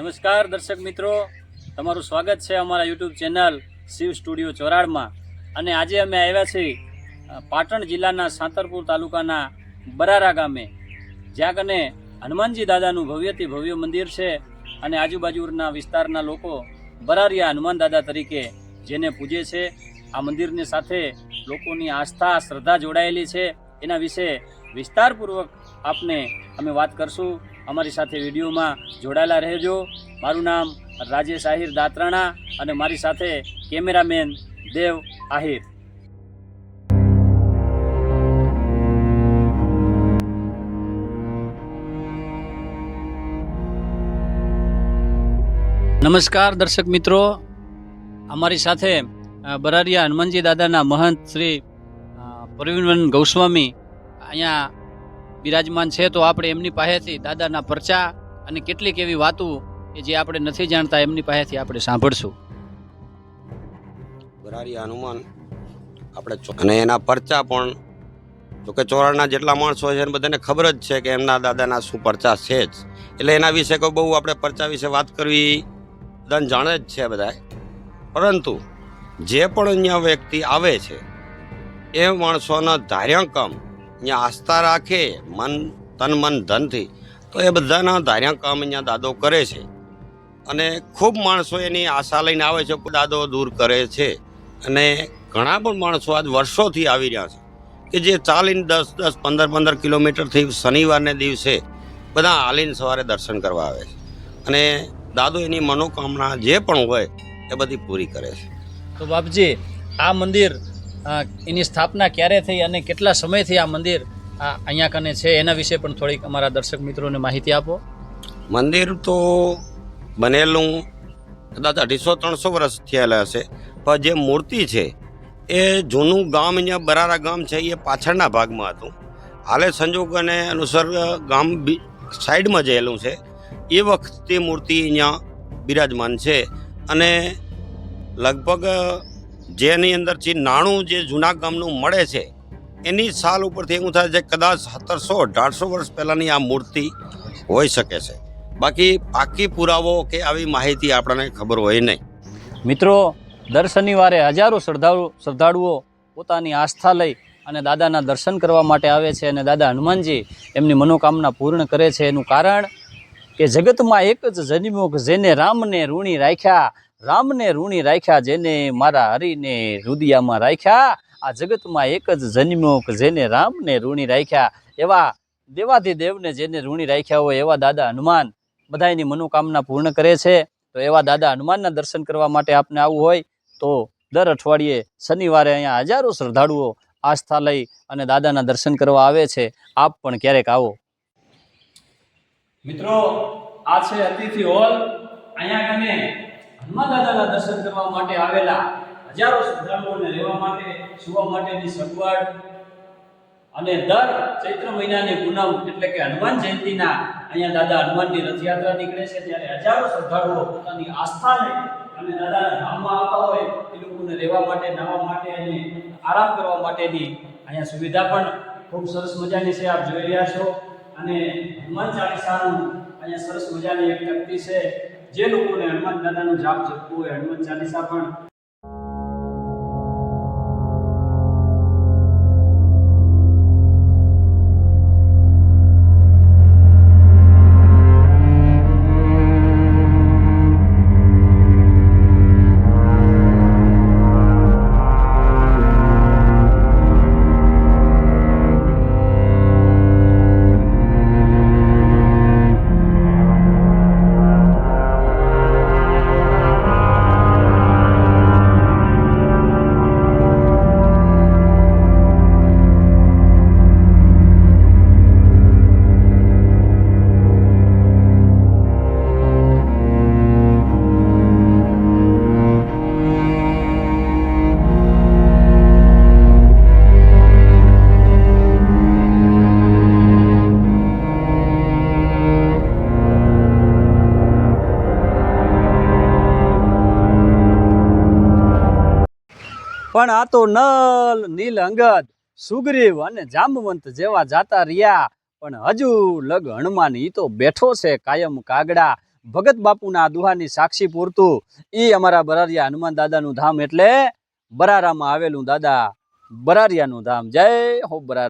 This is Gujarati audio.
નમસ્કાર દર્શક મિત્રો. તમારું સ્વાગત છે અમારા યુટ્યુબ ચેનલ શિવ સ્ટુડિયો ચોરાડમાં. અને આજે અમે આવ્યા છીએ પાટણ જિલ્લાના સાંતરપુર તાલુકાના બરારા ગામે. જ્યાં કને હનુમાનજી દાદાનું ભવ્યથી ભવ્ય મંદિર છે અને આજુબાજુના વિસ્તારના લોકો બરારિયા હનુમાન દાદા તરીકે જેને પૂજે છે, આ મંદિરની સાથે લોકોની આસ્થા, શ્રદ્ધા જોડાયેલી છે. એના વિશે વિસ્તારપૂર્વક આપને અમે વાત કરશું. અમારી સાથે વિડીયોમાં જોડાયેલા રહેજો. મારું નામ રાજેશ આહિર દાત્રાણા અને મારી સાથે કેમેરામેન દેવ આહિર. નમસ્કાર દર્શક મિત્રો. અમારી સાથે બરારિયા હનુમાનજી દાદાના મહંત શ્રી પ્રવીણવન ગૌસ્વામી અહીંયા બિરાજમાન છે તો આપણે એમની પાસેથી દાદાના પરચા અને કેટલીક એવી વાતો કે જે આપણે નથી જાણતા, એમની પાસેથી આપણે સાંભળશું. બરારી હનુમાન, આપણે અને એના પરચા પણ જોકે ચોરાના જેટલા માણસો છે એને બધાને ખબર જ છે કે એમના દાદાના શું પરચા છે જ. એટલે એના વિશે કોઈ બહુ આપણે પરચા વિશે વાત કરવી બધાને જાણે જ છે બધા પરંતુ જે પણ અહીંયા વ્યક્તિ આવે છે, એ માણસોના ધાર્યંકમ અહીંયા આસ્થા રાખે, મન, તન, મન, ધનથી, તો એ બધાના ધાર્યંકમ અહીંયા દાદો કરે છે. અને ખૂબ માણસો એની આશા લઈને આવે છે દાદો દૂર કરે છે. અને ઘણા પણ માણસો આજ વર્ષોથી આવી રહ્યા છે કે જે ચાલીને દસ દસ, પંદર પંદર કિલોમીટરથી શનિવારને દિવસે બધા હાલીને સવારે દર્શન કરવા આવે છે. અને દાદો એની મનોકામના જે પણ હોય એ બધી પૂરી કરે છે. તો બાપજી, આ મંદિર એની સ્થાપના ક્યારે થઈ અને કેટલા સમયથી આ મંદિર અહીંયા કને છે, એના વિશે પણ થોડીક અમારા દર્શક મિત્રોને માહિતી આપો. મંદિર તો બનેલું કદાચ અઢીસો, ત્રણસો વર્ષ થયેલા હશે, પણ જે મૂર્તિ છે, એ જૂનું ગામ અહીંયા બરારા ગામ છે, એ પાછળના ભાગમાં હતું. હાલે સંજોગ અને અનુસાર ગામ સાઈડમાં જયેલું છે, એ વખતે મૂર્તિ અહીંયા બિરાજમાન છે અને લગભગ જેની અંદરથી નાણું જે જૂના ગામનું મળે છે, એની સાલ ઉપરથી એવું થાય છે કદાચ સત્તરસો, અઢારસો વર્ષ પહેલાંની આ મૂર્તિ હોઈ શકે છે. બાકી પાકી પુરાવો કે આવી માહિતી આપણને ખબર હોય નહીં. મિત્રો, દર શનિવારે હજારો શ્રદ્ધાળુ, શ્રદ્ધાળુઓ પોતાની આસ્થા લઈ અને દાદાના દર્શન કરવા માટે આવે છે અને દાદા હનુમાનજી એમની મનોકામના પૂર્ણ કરે છે. એનું કારણ કે જગતમાં એક જ જન્મ્યો જેને રામને ઋણી રાખ્યા રામને ઋણી રાખ્યા જેને મારા હરિને રુદિયામાં રાખ્યા. આ જગતમાં એક જ જન્મ્યો જેને રામને ઋણી રાખ્યા. એવા દેવાધિદેવને જેને ઋણી રાખ્યા હોય એવા દાદા હનુમાન બધાયની મનોકામના પૂર્ણ કરે છે. તો એવા દાદા હનુમાનના દર્શન કરવા માટે આપને આવવું હોય તો દર અઠવાડિયે શનિવારે અહીંયા હજારો શ્રદ્ધાળુઓ આસ્થા લઈ અને દાદાના દર્શન કરવા આવે છે. આપ પણ ક્યારેક આવો. મિત્રો, આ છે અતિથિ હોલ. અહીંયા હનુમાન દર્શન કરવા માટે આવેલા હજારો શ્રદ્ધાળુઓને રહેવા માટે, સુવા માટેની સગવડ અને દર ચૈત્ર મહિનાની પૂનમ એટલે કે હનુમાન જયંતિના અહીંયા દાદા હનુમાનની રથયાત્રા નીકળે છે, ત્યારે હજારો શ્રદ્ધાળુઓ પોતાની આસ્થાને અને દાદાના ધામમાં આવતા હોય એ લોકોને રહેવા માટે નાવા માટે અને આરામ કરવા માટેની અહીંયા સુવિધા પણ ખૂબ સરસ મજાની છે, આપ જોઈ રહ્યા છો. અને હનુમાન ચાલીસાનું અહીંયા સરસ મજાની એક તકતી છે. જે લોકોને હનુમાન દાદાનો જાપ જપવો હોય હનુમાન ચાલીસા પણ પણ આ તો નલ નીલ અંગત સુગ્રીવ અને જામવંત જેવા જાતા રહ્યા. પણ હજુ લગ હનુમાન ઈ તો બેઠો છે કાયમ કાગડા. ભગત બાપુના દુહાની સાક્ષી પૂરતું. એ અમારા બરારિયા હનુમાન દાદાનું ધામ એટલે બરારામાં આવેલું દાદા. બરારિયાનું ધામ. જય હો બરાર